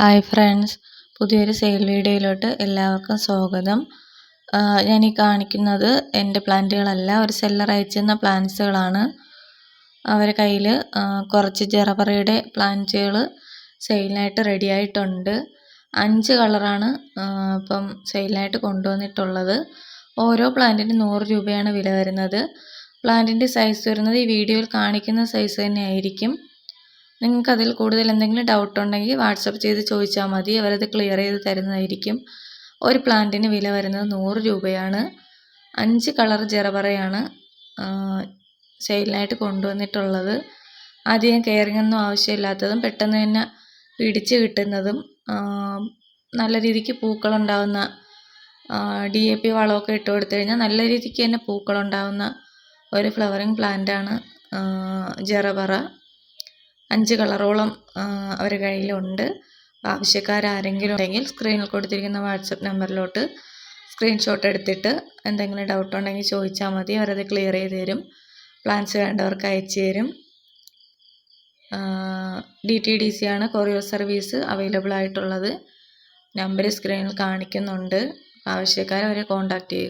Hi friends. പുതിയൊരു sale വീഡിയോയിലോട്ട് എല്ലാവർക്കും സ്വാഗതം. ഞാൻ ഈ കാണിക്കുന്നത് എന്റെ പ്ലാന്റുകളല്ല ഒരു സെല്ലർ അയച്ചിരുന്ന പ്ലാന്റ്സുകളാണ് അവരെ കയ്യിൽ കുറച്ച് ജെറബറയുടെ പ്ലാന്റുകൾ സെയിലിനായിട്ട് റെഡി ആയിട്ടുണ്ട്. അഞ്ച് കളറാണ് ഇപ്പം സെയിലിനായിട്ട് കൊണ്ടുവന്നിട്ടുള്ളത്. ഓരോ പ്ലാന്റിന് നൂറ് രൂപയാണ് വില വരുന്നത്. പ്ലാന്റിന്റെ സൈസ് വരുന്നത് ഈ വീഡിയോയിൽ കാണിക്കുന്ന സൈസ് തന്നെ ആയിരിക്കും നിങ്ങൾക്ക് അതിൽ കൂടുതൽ എന്തെങ്കിലും ഡൗട്ട് ഉണ്ടെങ്കിൽ വാട്സപ്പ് ചെയ്ത് ചോദിച്ചാൽ മതി. അവരത് ക്ലിയർ ചെയ്ത് തരുന്നതായിരിക്കും. ഒരു പ്ലാന്റിന് വില വരുന്നത് നൂറ് രൂപയാണ്. അഞ്ച് കളർ ജെറബറയാണ് സെയിലിനായിട്ട് കൊണ്ടുവന്നിട്ടുള്ളത്. അധികം കെയറിംഗ് ഒന്നും ആവശ്യമില്ലാത്തതും പെട്ടെന്ന് തന്നെ പിടിച്ച് കിട്ടുന്നതും നല്ല രീതിക്ക് പൂക്കളുണ്ടാവുന്ന ഡി എ പി വളമൊക്കെ ഇട്ട് കൊടുത്തു കഴിഞ്ഞാൽ നല്ല രീതിക്ക് തന്നെ പൂക്കളുണ്ടാവുന്ന ഒരു ഫ്ലവറിങ് പ്ലാന്റാണ് ജെറബറ അഞ്ച് കളറോളം അവരുടെ കയ്യിലുണ്ട്. ആവശ്യക്കാരാരെങ്കിലും ഉണ്ടെങ്കിൽ സ്ക്രീനിൽ കൊടുത്തിരിക്കുന്ന വാട്സപ്പ് നമ്പറിലോട്ട് സ്ക്രീൻഷോട്ട് എടുത്തിട്ട് എന്തെങ്കിലും ഡൗട്ട് ഉണ്ടെങ്കിൽ ചോദിച്ചാൽ മതി. അവരത് ക്ലിയർ ചെയ്ത് തരും. പ്ലാൻസ് വേണ്ടവർക്ക് അയച്ചു തരും. ഡി ടി ഡി സി ആണ് കൊറിയർ സർവീസ് അവൈലബിൾ ആയിട്ടുള്ളത്. നമ്പർ സ്ക്രീനിൽ കാണിക്കുന്നുണ്ട്. ആവശ്യക്കാരെ അവരെ കോൺടാക്റ്റ് ചെയ്യുക.